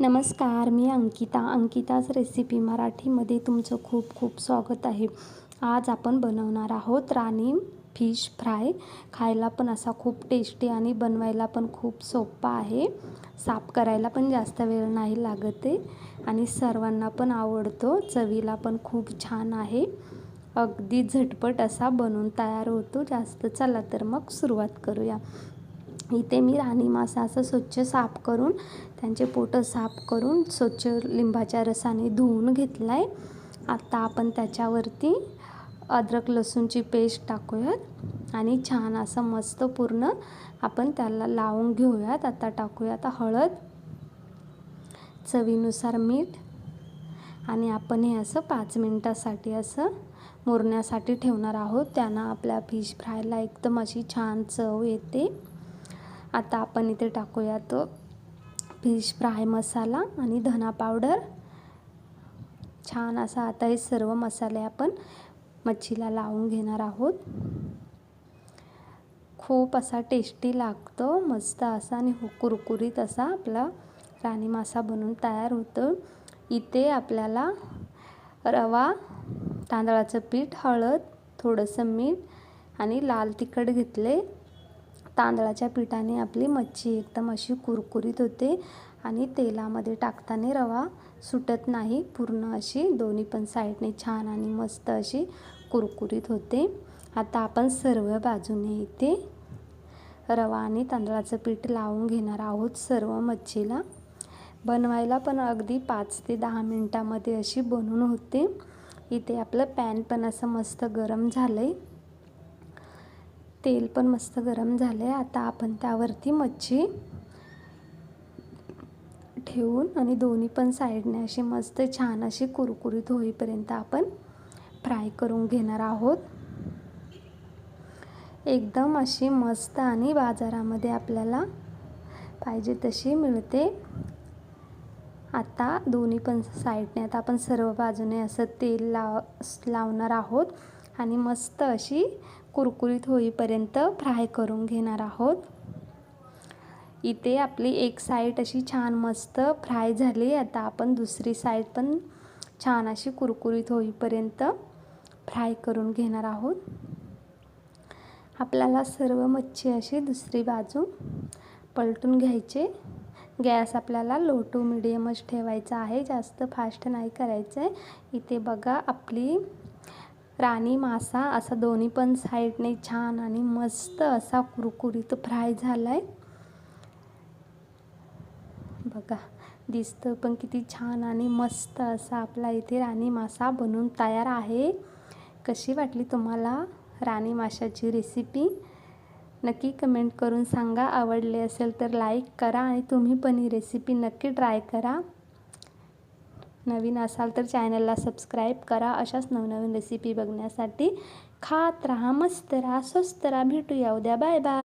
नमस्कार मी अंकिता. अंकिताच रेसिपी मराठीमध्ये तुमचं खूप खूप स्वागत आहे. आज आपण बनवणार आहोत राणी फिश फ्राय. खायला पण असा खूप टेस्टी आणि बनवायला पण खूप सोपा आहे. साफ करायला पण जास्त वेळ नाही लागत आहे आणि सर्वांना पण आवडतो. चवीला पण खूप छान आहे. अगदी झटपट असा बनून तयार होतो. जास्त चला तर मग सुरुवात करूया. इथे मी राणी मासा असं स्वच्छ साफ करून त्यांचे पोटं साफ करून स्वच्छ लिंबाच्या रसाने धुवून घेतला आहे आता आपण त्याच्यावरती अद्रक लसूणची पेस्ट टाकूयात आणि छान असं मस्त पूर्ण आपण त्याला लावून घेऊयात. आता टाकूयात हळद चवीनुसार मीठ आणि आपण हे असं पाच मिनटासाठी असं मुरण्यासाठी ठेवणार आहोत. त्यांना आपल्या फिश फ्रायला एकदम अशी छान चव येते. आता आपण इथे टाकूयात फिश फ्राय मसाला आणि धना पावडर. छान असा आता हे सर्व मसाले आपण मच्छीला लावून घेणार आहोत. खूप असा टेस्टी लागतो मस्त असा आणि कुरकुरीत असा आपला राणी मासा बनून तयार होतं. इथे आपल्याला रवा तांदळाचं पीठ हळद थोडंसं मीठ आणि लाल तिखट घेतले. तांदळाच्या पिठाने आपली मच्छी एकदम अशी कुरकुरीत होते आणि तेलामध्ये टाकताना रवा सुटत नाही. पूर्ण अशी दोन्ही पण साईडने छान आणि मस्त अशी कुरकुरीत होते. आता आपण सर्व बाजूने इथे रवा आणि तांदळाचं पीठ लावून घेणार आहोत सर्व मच्छीला. बनवायला पण अगदी पाच ते दहा मिनटामध्ये अशी बनून होते. इथे आपलं पॅन पण असं मस्त गरम झालं आहे तेल पण मस्त गरम झालं आहे आता आपण त्यावरती मच्छी ठेवून आणि दोन्ही पण साईडने अशी मस्त छान अशी कुरकुरीत होईपर्यंत आपण फ्राय करून घेणार आहोत. एकदम अशी मस्त आणि बाजारामध्ये आपल्याला पाहिजे तशी मिळते. आता दोन्ही पण साईडने आता आपण सर्व बाजूने असं तेल लाव लावणार आहोत. आणि मस्त अशी कुरकुरीत होईपर्यंत फ्राय करून घेणार आहोत. इथे आपली एक साईड अशी छान मस्त फ्राय झाली. आता आपण दुसरी साईड पण छान अशी कुरकुरीत होईपर्यंत फ्राय करून घेणार आहोत. आपल्याला सर्व मच्छी अशी दुसरी बाजू पलटून घ्यायचे. गॅस आपल्याला लो टू मिडियमच ठेवायचा आहे. जास्त फास्ट नाही करायचं आहे इथे बघा आपली राणी मासा असा दोन्ही पण साईडने छान आणि मस्त असा कुरकुरीत फ्राय झाला आहे बघा दिसतं पण किती छान आणि मस्त असा आपला इथे राणी मासा बनून तयार आहे. कशी वाटली तुम्हाला राणी माशाची रेसिपी नक्की कमेंट करून सांगा. आवडले असेल तर लाईक करा आणि तुम्ही पण ही रेसिपी नक्की ट्राय करा. नवीन असाल तर चॅनलला सबस्क्राईब करा. अशाच नवनवीन रेसिपी बघण्यासाठी खात राहा मस्त राहा स्वस्त राहा. भेटूया उद्या. Bye bye.